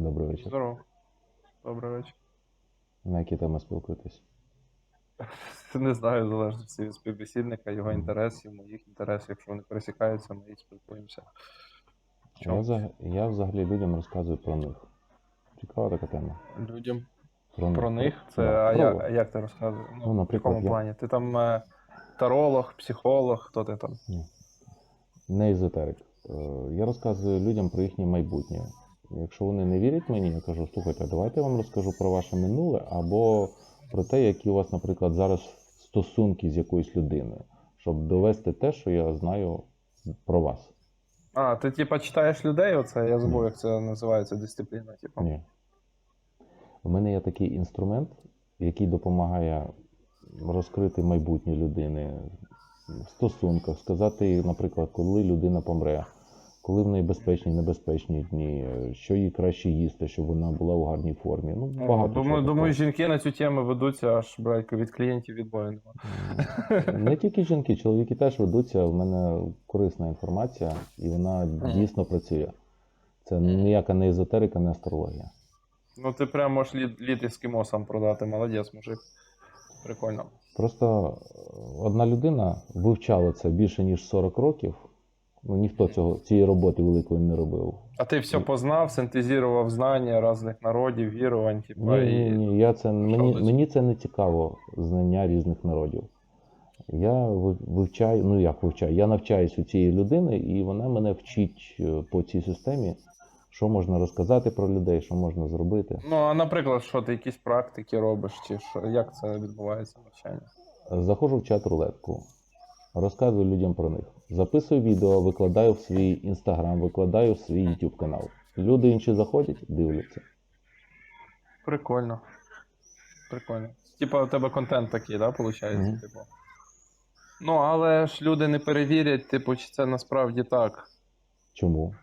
Добрий вечір. Здорово. Добрий вечір. На які теми спілкуєтесь? Не знаю, залежно від співбесідника, його інтересів, моїх інтересів. Якщо вони пересікаються, ми їх спілкуємося. Я, я взагалі людям розказую про них. Цікава така тема. Людям Про, про них. Це Да, а про як, ти розказуєш? Ну, Ну, в якому я- плані? Ти там е, таролог, психолог, хто ти там? Не езотерик. Е, Я розказую людям про їхнє майбутнє. Якщо вони не вірять мені, я кажу, слухайте, давайте я вам розкажу про ваше минуле або про те, які у вас, наприклад, зараз стосунки з якоюсь людиною, щоб довести те, що я знаю про вас. А, ти типа читаєш людей, оце я забув, як це називається дисципліна. Типу. Ні. У мене є такий інструмент, який допомагає розкрити майбутнє людини в стосунках, сказати, наприклад, коли людина помре, коли в неї безпечні, небезпечні дні, що їй краще їсти, щоб вона була у гарній формі. Ну, багато думаю, чого думаю, жінки на цю тему ведуться аж братько, від клієнтів відбою немає. Не тільки жінки, чоловіки теж ведуться. У мене корисна інформація, і вона дійсно працює. Це ніяка не езотерика, не астрологія. Ну ти прям можеш лід, лід ескімосам продати, молодець, мужик. Прикольно. Просто е, одна людина вивчала це більше ніж 40 років. Ну, ніхто цього, цієї роботи великої не робив. А ти все познав, синтезував знання різних народів, вірувань, типа, Ні, ні, ні, я це, мені, мені це не цікаво, знання різних народів. Я ви- вивчаю, ну як вивчаю, я навчаюсь у цієї людини, і вона мене вчить е, по цій системі, що можна розказати про людей, що можна зробити. Ну, а наприклад, що ти якісь практики робиш, чи що, як це відбувається навчання? Заходжу в чат рулетку, розказую людям про них. Записую відео, викладаю в свій інстаграм, викладаю в свій YouTube канал. Люди інші заходять, дивляться. Прикольно. Прикольно. Типа, у тебе контент такий, да, виходить? Мгм. Типу. Ну, але ж люди не перевірять, типу, чи це насправді так. Чому?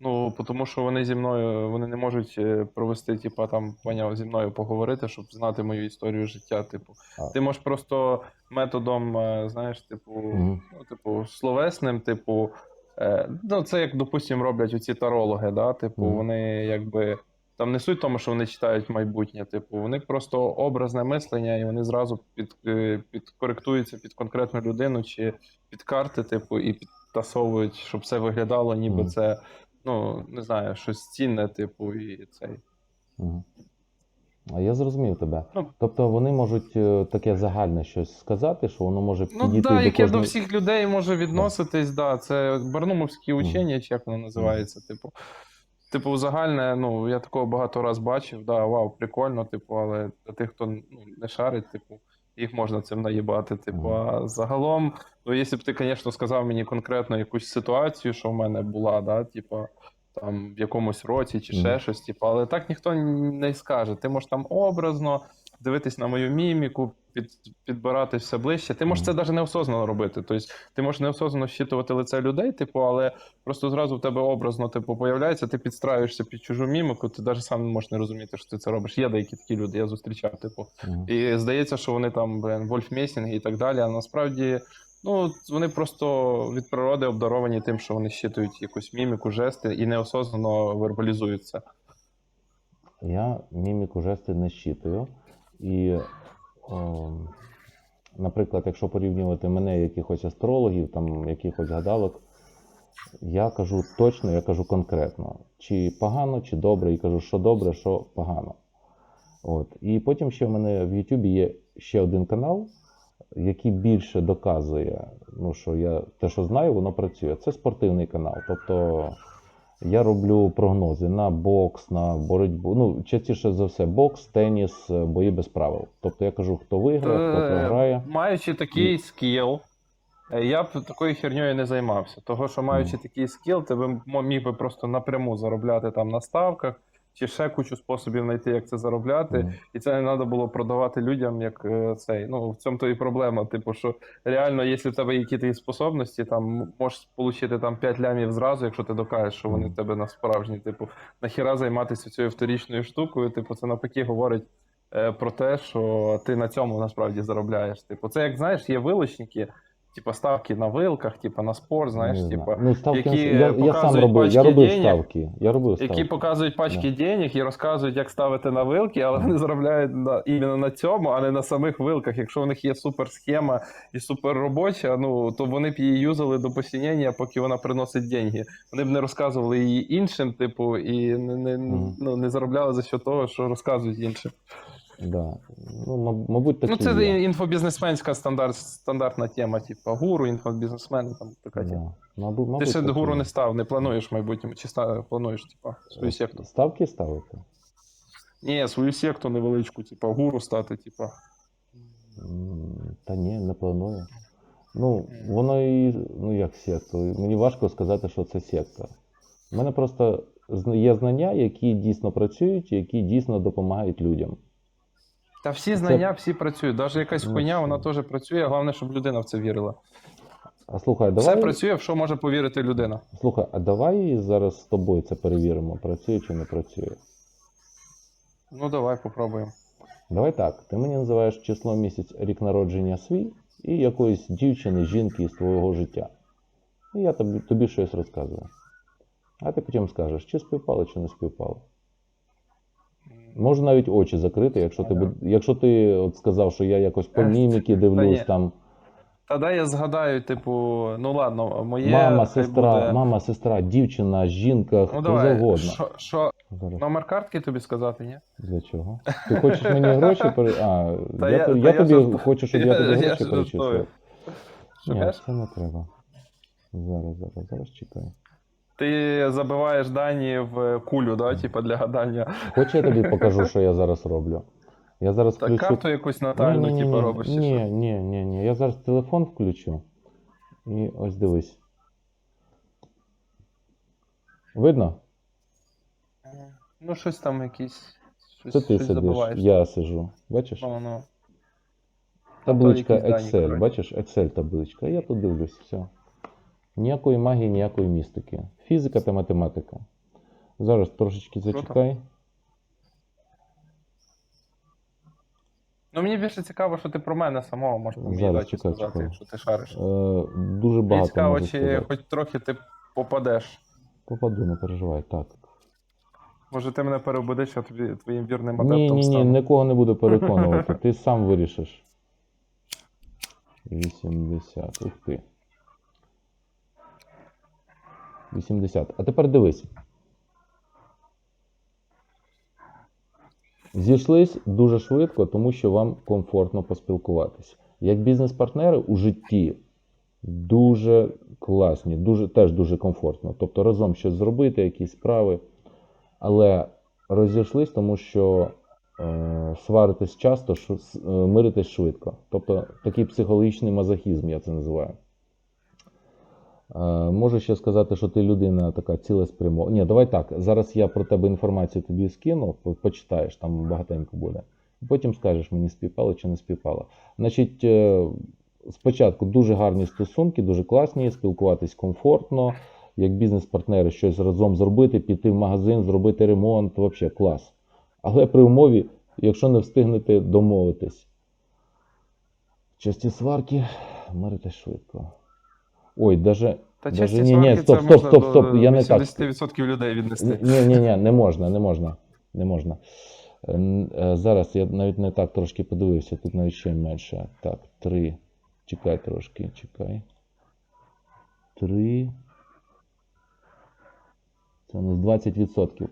Ну, тому що вони зі мною, вони не можуть е, провести, типа, там, поняв, зі мною поговорити, щоб знати мою історію життя. Типу, А. ти можеш просто методом, е, знаєш, типу, Мгм. ну, типу, словесним, типу, е, ну, це як, допустим, роблять оці тарологи, да? Типу, Мгм. вони якби. Там не суть в тому, що вони читають майбутнє, типу, них просто образне мислення, і вони зразу під, е, підкоректуються під конкретну людину чи під карти, типу, і підтасовують, щоб все виглядало, ніби Мгм. це, ну, не знаю, щось цінне, типу, і цей. Угу. А я зрозумів тебе. Ну, Тобто вони можуть е, таке загальне щось сказати, що воно може Ну підійти да, до яке кожної... до всіх людей може відноситись, да. Це барнумовські учення, чи як воно називається, типу. Типу, загальне, ну, я такого багато раз бачив, да, вау, прикольно, типу, але для тих, хто ну, не шарить, типу, їх можна цим наїбати. Типу, Мгм. а загалом, ну, якщо б ти, звісно, сказав мені конкретно якусь ситуацію, що в мене була, да, типу, там в якомусь році чи ще Мгм. щось, типу, але так ніхто не скаже. Ти можеш там образно дивитись на мою міміку, під, підбирати все ближче. Ти можеш Мгм. це навіть неосознано робити. Тобто ти можеш неосознано щитувати лице людей, типу, але просто зразу в тебе образно типу, появляється, ти підстраюєшся під чужу міміку, ти навіть сам не можеш не розуміти, що ти це робиш. Є деякі такі люди, я зустрічав, типу. Мгм. І здається, що вони там, блин, вольфмейсінги і так далі. А насправді, ну, вони просто від природи обдаровані тим, що вони щитують якусь міміку, жести і неосознано вербалізують це. Я міміку жести не щитую. І, о, наприклад, якщо порівнювати мене, якихось астрологів, там, якихось гадалок, я кажу точно, я кажу конкретно, чи погано, чи добре, і кажу, що добре, що погано. От. І потім ще в мене в Ютубі є ще один канал, який більше доказує, ну, що я те, що знаю, воно працює. Це спортивний канал. Тобто я роблю прогнози на бокс, на боротьбу. Ну, частіше за все, бокс, теніс, е, бої без правил. Тобто я кажу, хто виграє, хто Е, програє. Маючи такий скіл, е, я б такою херньою не займався. Того, що маючи Мгм. такий скіл, ти б міг би просто напряму заробляти там на ставках, чи ще кучу способів знайти, як це заробляти. Мгм. І це не треба було продавати людям, як е, цей. Ну, в цьому то і проблема. Типу, що реально, якщо в тебе є якісь способності, там можеш отримати там 5 лямів зразу, якщо ти докажеш, що вони в тебе на справжні. Типу, нахіра займатися цією вторічною штукою. Типу, це навпаки говорить е, про те, що ти на цьому насправді заробляєш. Типу, це як знаєш, є вилучники. Типа ставки на вилках, типа на спорт, знаєш, Не типа. ну, ставки, які я, я сам робив, я пачки робив денег, ставки. Я робив ставки. Які показують пачки денег і розказують, як ставити на вилки, але вони заробляють на іменно на цьому, а не на самих вилках. Якщо у них є супер схема і супер робоча, ну то вони б її юзали до посінення, поки вона приносить деньги. Вони б не розказували її іншим, типу, і не, не, Мгм. ну, не заробляли за що того, що розказують іншим. Да. Ну, мабуть, так Ну, це є. інфобізнесменська стандарт, стандартна тема, типу, гуру, інфобізнесмени, там така тема. Да. Мабуть, мабуть, Ти ще так і гуру не став, не плануєш в майбутньому, чи ста- плануєш, типу, свою секту. Ставки ставити? Ні, свою секту невеличку, типу, гуру стати, типу. М, Та ні, не планую. Ну, воно і, ну як секта. Мені важко сказати, що це секта. У мене просто зна- є знання, які дійсно працюють, які дійсно допомагають людям. Та всі знання, всі працюють. Навіть якась Ну, хуйня, вона теж працює. Головне, щоб людина в це вірила. А слухай, Все працює, в що може повірити людина. слухай, а давай зараз з тобою це перевіримо, працює чи не працює. Ну, давай попробуємо. Давай так, ти мені називаєш число місяць рік народження свій і якоїсь дівчини, жінки з твого життя. І я тобі, тобі щось розказую. А ти потім скажеш, чи співпало, чи не співпало. Можу навіть очі закрити, якщо ти, буд- якщо ти от сказав, що я якось по міміки дивлюсь там. Та дай я згадаю, типу, ну ладно, моє. мама, хай сестра, буде- мама, сестра, дівчина, жінка, хто Ну давай, завгодно. що, що, Зараз, номер картки тобі сказати, ні? для чого? Ти хочеш мені гроші пере... А, Та я, я- то- та я я тобі жартую. хочу, щоб я, Я- тобі я гроші жартую. перечислив. Ні, це не треба. Зараз, зараз, зараз чекай. Ти забиваєш дані в кулю, да, типу, для гадання. Хоч я тобі покажу, що я зараз роблю. Я зараз Так, включу. карту якусь натальну, Ні-ні-ні, типу, робиш. Ні, що? ні, ні, ні. Я зараз телефон включу. І ось дивись. Видно? Ну, щось там якісь. Щось, Це ти щось сидиш, забуваєш. я сижу. Бачиш? Ну, ну. Табличка якісь дані, Excel, коротше. бачиш? Excel табличка. Я тут дивлюсь, все. Ніякої магії, ніякої містики. Фізика та математика. Зараз трошечки зачекай. Ну, мені більше цікаво, що ти про мене самого можеш моїй Зараз, дачі чекай, сказати, чекай. якщо ти шариш. Е, дуже Мені багато цікаво, можу чи сказати. хоч трохи ти попадеш. Попаду, не переживай. Так. Може, ти мене переубедиш, я тобі твоїм вірним Ні, адептом ні, ні, стану. нікого не буду переконувати. Ти сам вирішиш. 80. Ух ти. 80. А тепер дивись. Зійшлись дуже швидко, тому що вам комфортно поспілкуватися. Як бізнес-партнери у житті дуже класні, дуже, теж дуже комфортно. Тобто разом щось зробити, якісь справи. Але розійшлись, тому що е, сваритись часто, ш, е, миритись швидко. Тобто такий психологічний мазохізм, я це називаю. Е, можу ще сказати, що ти людина така цілеспрямована. Ні, давай так. Зараз я про тебе інформацію тобі скину, почитаєш, там багатенько буде. Потім скажеш мені співпало чи не співпало. Значить, е, спочатку дуже гарні стосунки, дуже класні, спілкуватись комфортно, як бізнес-партнери щось разом зробити, піти в магазин, зробити ремонт, взагалі клас. Але при умові, якщо не встигнете домовитись. Часті сварки, миритесь швидко. Ой, даже. Та даже- ні, ні, стоп, стоп, стоп, стоп, я не так. 80% людей віднести. Ні, ні, ні, не можна, не можна. Не можна. Е, н- е, Зараз я навіть не так трошки подивився, тут навіть ще менше. Так, три. Чекай трошки, чекай. Три. Це у нас 20%.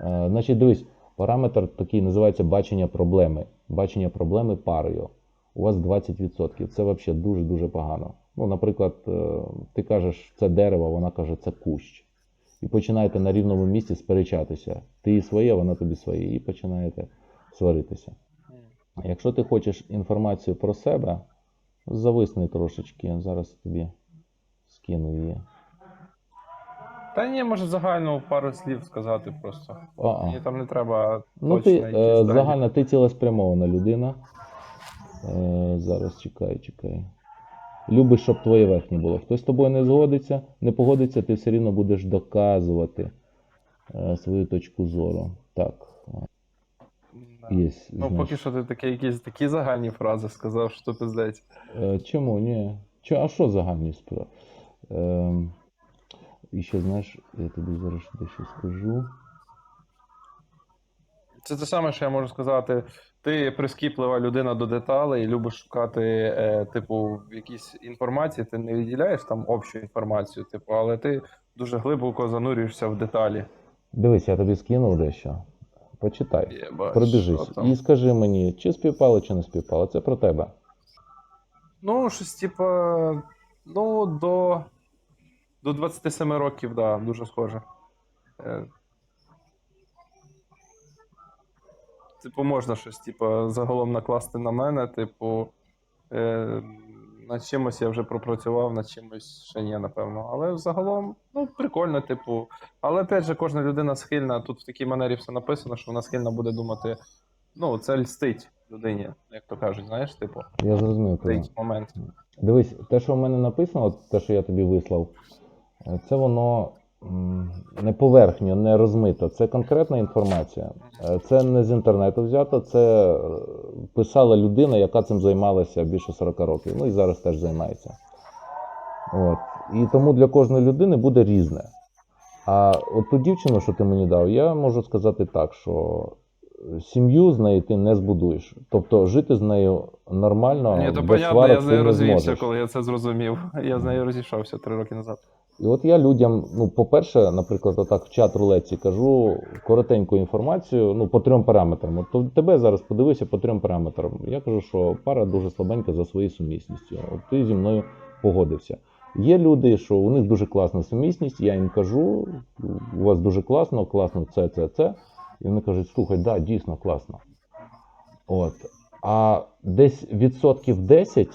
Е, Значить, дивись, параметр такий називається бачення проблеми. Бачення проблеми парою. У вас 20%. Це взагалі дуже-дуже погано. Ну, наприклад, е, ти кажеш, це дерево, вона каже, це кущ і починаєте на рівному місці сперечатися. Ти їй своє, вона тобі своє, і починаєте сваритися. Якщо ти хочеш інформацію про себе, зависни трошечки. Зараз тобі скину її. Та ні, може загально пару слів сказати просто. А-а. Мені там не треба Ну, точно ти е, загально, ти цілеспрямована людина. Е, зараз чекай, чекай. Любиш, щоб твоє верхнє було. Хтось з тобою не згодиться, не погодиться, ти все рівно будеш доказувати е, свою точку зору. Так, є. Ну, поки що ти такі якісь такі загальні фрази сказав, що пиздець. Е, Чому ні? Чо, а що загальні справи? Ем, і ще знаєш, я тобі зараз дещо скажу. Це те саме, що я можу сказати. Ти прискіплива людина до деталей, любиш шукати, е, типу, в якійсь інформації, ти не відділяєш там общу інформацію, типу, але ти дуже глибоко занурюєшся в деталі. Дивись, я тобі скинув дещо. Почитай. Пробіжись. І скажи мені, чи співпало, чи не співпало. Це про тебе. Ну, щось, типу, ну, до, до 27 років, да, дуже схоже. Е, Типу, можна щось, типу, загалом накласти на мене, типу, е, над чимось я вже пропрацював, над чимось ще ні, напевно. Але загалом, ну, прикольно, типу. Але опять же, кожна людина схильна, тут в такій манері все написано, що вона схильна буде думати, ну, це льстить людині, як то кажуть, знаєш, типу, Я зрозумів цей момент. Дивись, те, що в мене написано, те, що я тобі вислав, е, це воно не поверхньо, не розмито. Це конкретна інформація. Е, Це не з інтернету взято, це е, писала людина, яка цим займалася більше 40 років. Ну і зараз теж займається. От. І тому для кожної людини буде різне. А от ту дівчину, що ти мені дав, я можу сказати так, що сім'ю з нею ти не збудуєш. Тобто жити з нею нормально, Ні, то без понятно, сварок я з ти нею не розвівся, зможеш. коли я це зрозумів. Я з нею розійшовся три роки назад. І от я людям, ну, по-перше, наприклад, отак в чат рулетці кажу коротеньку інформацію, ну, по трьом параметрам. От то тебе зараз подивися по трьом параметрам. Я кажу, що пара дуже слабенька за своєю сумісністю. От ти зі мною погодився. Є люди, що у них дуже класна сумісність, я їм кажу, у вас дуже класно, класно це, це, це. І вони кажуть, слухай, да, дійсно класно. От. А десь відсотків 10,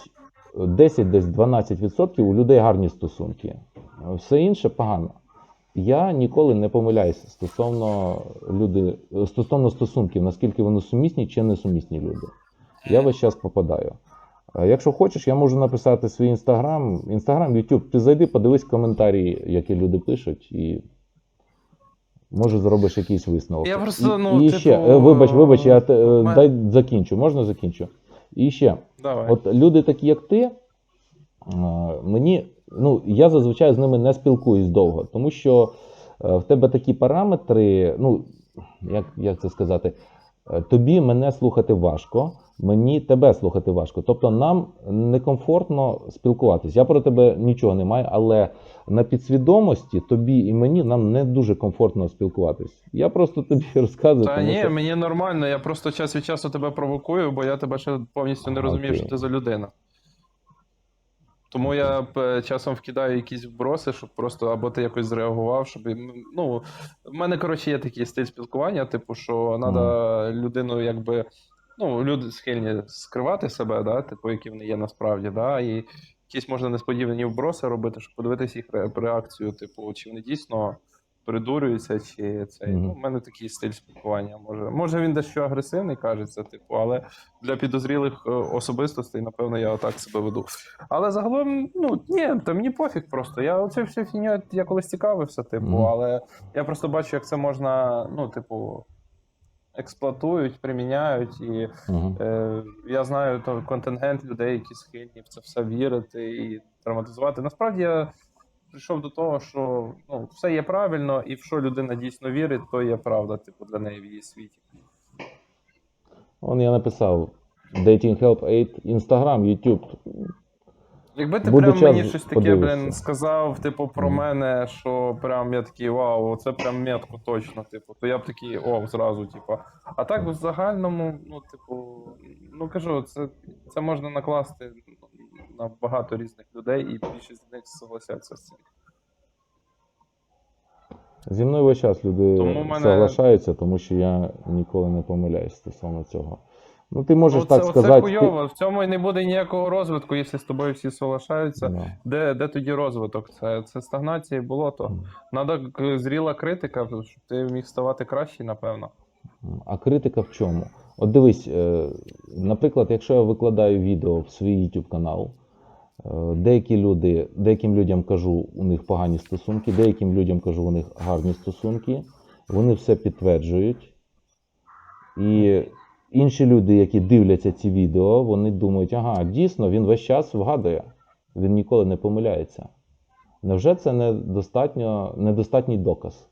10 десь 12 відсотків у людей гарні стосунки. Все інше погано. Я ніколи не помиляюся стосовно люди, стосовно стосунків, наскільки вони сумісні чи несумісні люди. Я весь час попадаю. Е, Якщо хочеш, я можу написати свій інстаграм. Інстаграм, Ютуб, ти зайди, подивись коментарі, які люди пишуть, і може зробиш якийсь висновок. Я просто, ну, і типу, ще, вибач, вибач, я е, дай закінчу. Можна закінчу? І ще. Давай. От люди такі, як ти, е, мені, ну, я зазвичай з ними не спілкуюсь довго, тому що е, в тебе такі параметри, ну, як, як це сказати, е, тобі мене слухати важко, мені тебе слухати важко. Тобто нам некомфортно спілкуватись. Я про тебе нічого не маю, але на підсвідомості тобі і мені нам не дуже комфортно спілкуватись. Я просто тобі розказую. Та тому ні, що... мені нормально, я просто час від часу тебе провокую, бо я тебе ще повністю не розумію, окей. що ти за людина. Тому я б часом вкидаю якісь вброси, щоб просто або ти якось зреагував, щоб. Ну, в мене, коротше, є такий стиль спілкування, типу, що треба людину, якби. Ну, люди схильні скривати себе, да, типу, які вони є насправді, да, і якісь можна несподівані вброси робити, щоб подивитися їх реакцію, типу, чи вони дійсно придурюються, чи це. Мгм. Ну, в мене такий стиль спілкування. Може, може він дещо агресивний, кажеться, типу, але для підозрілих е, особистостей, напевно, я отак себе веду. Але загалом, ну ні, та мені пофіг просто. Я оце всю фігню, я колись цікавився, типу, але я просто бачу, як це можна, ну, типу, експлуатують, приміняють. І Мгм. е, я знаю то контингент людей, які схильні в це все вірити і драматизувати. Насправді я прийшов до того, що ну, все є правильно, і в що людина дійсно вірить, то є правда, типу, для неї в її світі. Он я написав Dating Help 8, Instagram, YouTube. Якби ти Буде прям мені щось таке, блін, сказав, типу, про мене, що прям я такий вау, це прям метко точно, типу, то я б такий, о, зразу, типу. А так в загальному, ну, типу, ну кажу, це, це можна накласти на багато різних людей, і більшість з них согласяться з цим. Зі мною весь час люди Тому мене- соглашаються, тому що я ніколи не помиляюсь стосовно цього. Ну, ти можеш ну, так це, сказати. Це ти- хуйово, в цьому і не буде ніякого розвитку, якщо з тобою всі соглашаються. Да. Де, де тоді розвиток? Це, це стагнація і болото. Надо к- зріла критика, щоб ти міг ставати кращий, напевно. А критика в чому? От дивись, е, наприклад, якщо я викладаю відео в свій YouTube канал, деякі люди, деяким людям кажу, у них погані стосунки, деяким людям кажу, у них гарні стосунки, вони все підтверджують. І інші люди, які дивляться ці відео, вони думають, ага, дійсно, він весь час вгадує. Він ніколи не помиляється. Невже це недостатньо, недостатній доказ?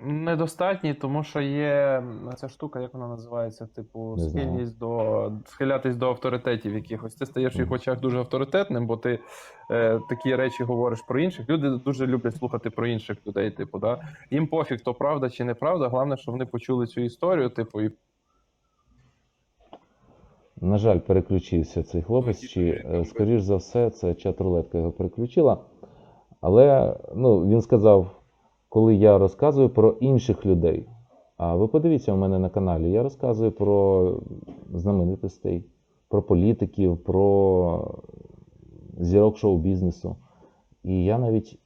Недостатній, тому що є ця штука, як вона називається, типу, схильність до схилятись до авторитетів якихось. Ти стаєш в їх очах дуже авторитетним, бо ти е, такі речі говориш про інших. Люди дуже люблять слухати про інших людей. Типу, да? їм пофіг, то правда чи неправда. Головне, що вони почули цю історію, типу, і На жаль, переключився цей хлопець, чи е, скоріш за все, це чат-рулетка його переключила. Але ну, він сказав, коли я розказую про інших людей. А ви подивіться у мене на каналі, я розказую про знаменитостей, про політиків, про зірок шоу-бізнесу. І я навіть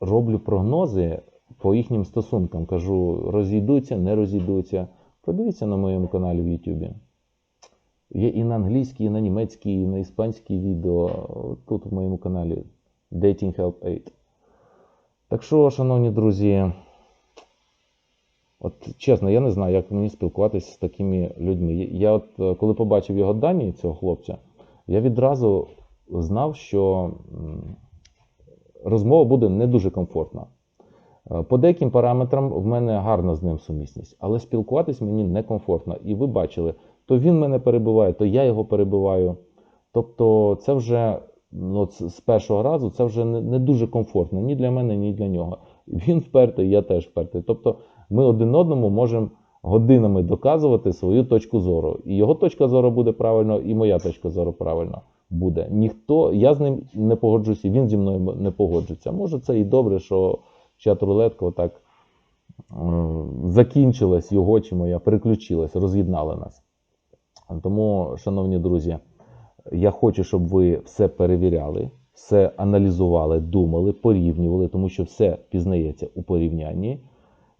роблю прогнози по їхнім стосункам. Кажу, розійдуться, не розійдуться. Подивіться на моєму каналі в Ютубі. Є і на англійській, і на німецькій, і на іспанській відео. Тут в моєму каналі Dating Help 8. Так що, шановні друзі, от чесно, я не знаю, як мені спілкуватися з такими людьми. Я от е, коли побачив його дані, цього хлопця, я відразу знав, що розмова буде не дуже комфортна. Е, По деяким параметрам в мене гарна з ним сумісність, але спілкуватись мені некомфортно. І ви бачили, то він мене перебиває, то я його перебиваю. Тобто, це вже от з з першого разу це вже не, дуже комфортно ні для мене, ні для нього. Він впертий, я теж впертий. Тобто, ми один одному можемо годинами доказувати свою точку зору. І його точка зору буде правильно, і моя точка зору правильно буде. Ніхто, я з ним не погоджуюся, він зі мною не погоджується. Може, це і добре, що чат-рулетка отак е, закінчилась його чи моя, переключилась, роз'єднала нас. Тому, шановні друзі, я хочу, щоб ви все перевіряли, все аналізували, думали, порівнювали, тому що все пізнається у порівнянні.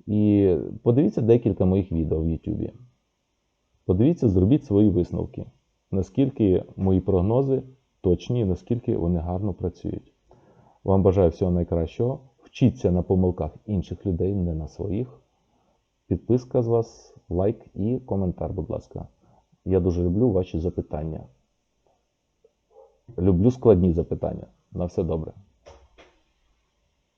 І подивіться декілька моїх відео в YouTube. Подивіться, зробіть свої висновки, наскільки мої прогнози точні, наскільки вони гарно працюють. Вам бажаю всього найкращого. Вчіться на помилках інших людей, не на своїх. Підписка з вас, лайк і коментар, будь ласка. Я дуже люблю ваші запитання. Люблю складні запитання. На все добре.